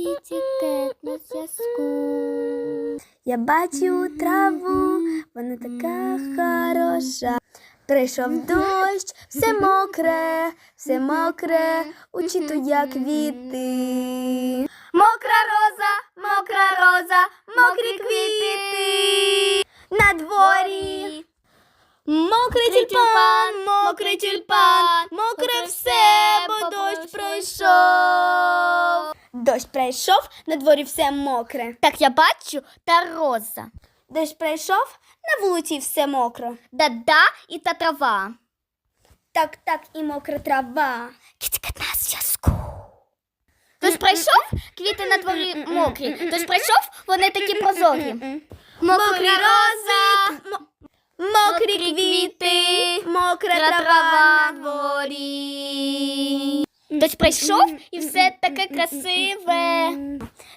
Кітікет на зв'язку. Я бачу траву, вона така хороша. Прийшов дощ, все мокре, все мокре, учитує квіти. Мокра роза, мокра роза, мокрі квіти. На дворі. Мокрий тюльпан, мокрий тюльпан, мокре все, бо дощ пройшов. Дощ пройшов, на дворі все мокре. Так я бачу та роза. Дощ пройшов, на вулиці все мокро. Да-да і та трава. Так, так, і мокра трава. Кітикет на зв'язку. Дощ пройшов, квіти на дворі мокрі. Дощ пройшов, вони такі прозорі. Мокрі рози, мокрі квіти, мокра трава на дворі. Дощ пройшов і все таке красиве.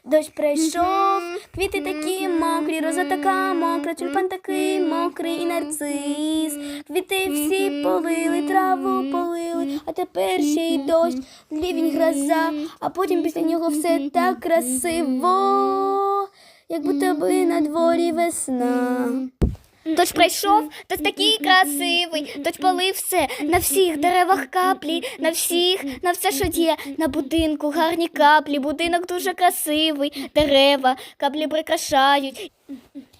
Дощ пройшов, квіти такі мокрі, роза така мокра, тюльпан такий мокрий і нарцис. Квіти всі полили, траву полили, а тепер ще й дощ, лівень гроза, а потім після нього все так красиво, як будто би на дворі весна. Дощ пройшов, дощ такий красивий, дощ полив все, на всіх деревах каплі, на всіх, на все, що є, на будинку гарні каплі, будинок дуже красивий, дерева, каплі прикрашають.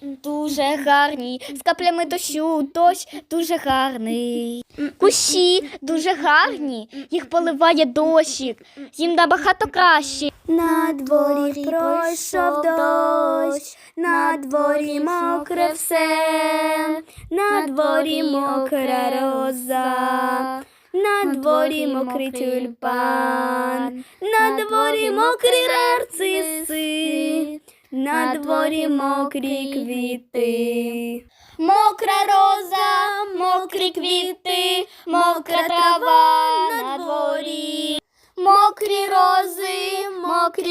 Дуже гарні, з каплями дощу, дощ дуже гарний. Кущі дуже гарні, їх поливає дощик, їм набагато краще. На дворі пройшов дощ, на дворі мокре все, на дворі мокра роза, на дворі мокрий тюльпан, на дворі мокрі нарциси, на дворі мокрі квіти. Мокра роза, мокрі квіти, мокра трава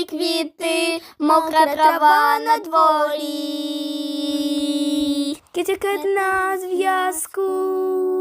квіти, мокра трава на дворі. Кітікет на зв'язку.